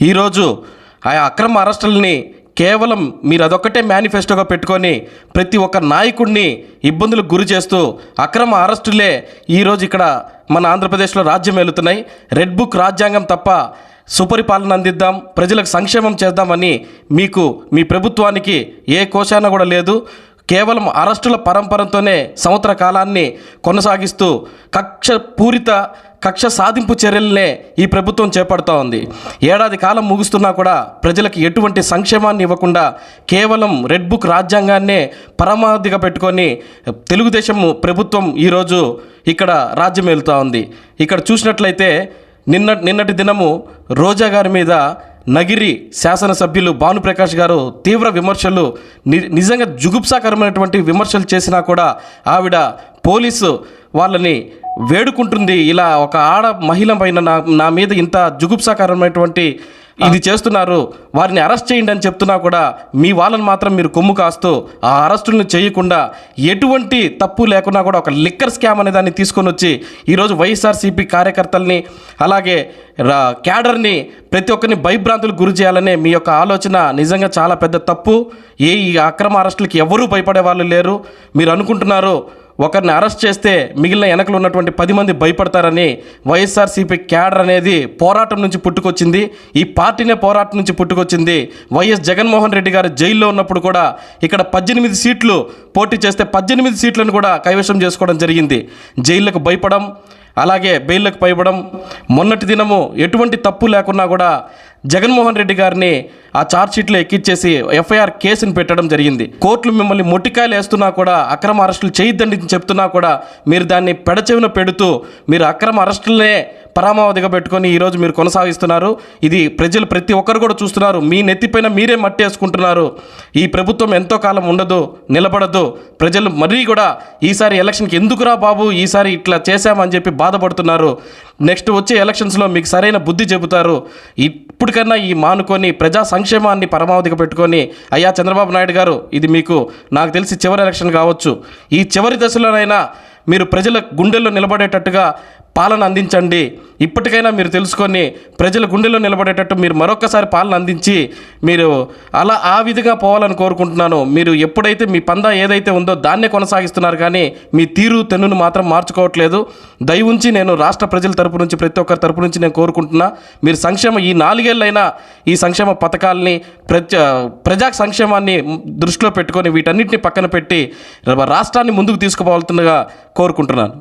ఈరోజు ఆ అక్రమ అరెస్టులని కేవలం మీరు అదొక్కటే మేనిఫెస్టోగా పెట్టుకొని ప్రతి ఒక్క నాయకుడిని ఇబ్బందులకు గురి చేస్తూ అక్రమ అరెస్టులే ఈరోజు ఇక్కడ మన ఆంధ్రప్రదేశ్లో రాజ్యం వెళుతున్నాయి రెడ్ బుక్ రాజ్యాంగం తప్ప సుపరిపాలన అందిద్దాం ప్రజలకు సంక్షేమం చేద్దామని మీకు మీ ప్రభుత్వానికి ఏ కోశాన కూడా లేదు. కేవలం అరెస్టుల పరంపరతోనే సంవత్సర కాలాన్ని కొనసాగిస్తూ కక్ష పూరిత కక్ష సాధింపు చర్యలనే ఈ ప్రభుత్వం చేపడుతూ ఉంది. ఏడాది కాలం ముగుస్తున్నా కూడా ప్రజలకు ఎటువంటి సంక్షేమాన్ని ఇవ్వకుండా కేవలం రెడ్ బుక్ రాజ్యాంగాన్నే పరమాధిగా పెట్టుకొని తెలుగుదేశం ప్రభుత్వం ఈరోజు ఇక్కడ రాజ్యం వెళ్తూ ఉంది. ఇక్కడ చూసినట్లయితే నిన్న నిన్నటి దినము రోజా గారి మీద నగిరి శాసనసభ్యులు భానుప్రకాష్ గారు తీవ్ర విమర్శలు ని- నిజంగా జుగుప్సాకరమైనటువంటి విమర్శలు చేసినా కూడా ఆవిడ పోలీసు వాళ్ళని వేడుకుంటుంది. ఇలా ఒక ఆడ మహిళ పైన నా నా మీద ఇంత జుగుప్సాకరమైనటువంటి ఇది చేస్తున్నారు. వారిని అరెస్ట్ చేయండి అని చెప్తున్నా కూడా మీ వాళ్ళని మాత్రం మీరు కొమ్ము కాస్తూ ఆ అరెస్టులను చేయకుండా ఎటువంటి తప్పు లేకున్నా కూడా ఒక లిక్కర్ స్కామ్ అనే దాన్ని తీసుకొని వచ్చి ఈరోజు వైఎస్ఆర్సీపీ కార్యకర్తల్ని అలాగే రా- క్యాడర్ని ప్రతి ఒక్కరిని భయభ్రాంతులకు గురి చేయాలనే మీ యొక్క ఆలోచన నిజంగా చాలా పెద్ద తప్పు. ఏ ఈ అక్రమ అరెస్టులకి ఎవరూ భయపడే వాళ్ళు లేరు. మీరు అనుకుంటున్నారు ఒకరిని అరెస్ట్ చేస్తే మిగిలిన వెనకలు ఉన్నటువంటి పది మంది భయపడతారని వైఎస్ఆర్సీపీ క్యాడర్ అనేది పోరాటం నుంచి పుట్టుకొచ్చింది. ఈ పార్టీనే పోరాటం నుంచి పుట్టుకొచ్చింది. వైఎస్ జగన్మోహన్ రెడ్డి గారు జైల్లో ఉన్నప్పుడు కూడా ఇక్కడ పద్దెనిమిది సీట్లు పోటీ చేస్తే పద్దెనిమిది సీట్లను కూడా కైవశం చేసుకోవడం జరిగింది. జైళ్ళకు భయపడం అలాగే బెయిల్లకు పైపడం మొన్నటి దినము ఎటువంటి తప్పు లేకున్నా కూడా జగన్మోహన్ రెడ్డి గారిని ఆ ఛార్జ్షీట్లో ఎక్కిచ్చేసి ఎఫ్ఐఆర్ కేసుని పెట్టడం జరిగింది. కోర్టులు మిమ్మల్ని మొట్టికాయలు వేస్తున్నా కూడా అక్రమ అరెస్టులు చేయొద్దని చెప్తున్నా కూడా మీరు దాన్ని పెడచెవిన పెడుతూ మీరు అక్రమ అరెస్టులనే పరామావధిగా పెట్టుకొని ఈరోజు మీరు కొనసాగిస్తున్నారు. ఇది ప్రజలు ప్రతి ఒక్కరు కూడా చూస్తున్నారు. మీ నెత్తిపైన మీరే మట్టి వేసుకుంటున్నారు. ఈ ప్రభుత్వం ఎంతో కాలం ఉండదు నిలబడదు. ప్రజలు మరీ కూడా ఈసారి ఎలక్షన్కి ఎందుకురా బాబు? ఈసారి ఇట్లా చేశామని చెప్పి బాధపడుతున్నారు. నెక్స్ట్ వచ్చే ఎలక్షన్స్లో మీకు సరైన బుద్ధి చెబుతారు. ఇప్పుడు ఎప్పటికన్నా ఈ మానుకొని ప్రజా సంక్షేమాన్ని పరమావధిగా పెట్టుకొని అయ్యా చంద్రబాబు నాయుడు గారు ఇది మీకు నాకు తెలిసి చివరి ఎలక్షన్ కావచ్చు. ఈ చివరి దశలోనైనా మీరు ప్రజల గుండెల్లో నిలబడేటట్టుగా పాలన అందించండి. ఇప్పటికైనా మీరు తెలుసుకొని ప్రజల గుండెల్లో నిలబడేటట్టు మీరు మరొకసారి పాలన అందించి మీరు అలా ఆ విధిగా పోవాలని కోరుకుంటున్నాను. మీరు ఎప్పుడైతే మీ పందా ఏదైతే ఉందో దాన్నే కొనసాగిస్తున్నారు కానీ మీ తీరు తెన్నును మాత్రం మార్చుకోవట్లేదు. దయ ఉంచి నేను రాష్ట్ర ప్రజల తరపు నుంచి ప్రతి ఒక్కరి తరపు నుంచి నేను కోరుకుంటున్నా మీరు సంక్షేమ ఈ నాలుగేళ్ళైనా ఈ సంక్షేమ పథకాలని ప్రజ ప్రజా సంక్షేమాన్ని దృష్టిలో పెట్టుకొని వీటన్నిటిని పక్కన పెట్టి రాష్ట్రాన్ని ముందుకు తీసుకుపోవాల్సిందిగా కోరుకుంటున్నాను.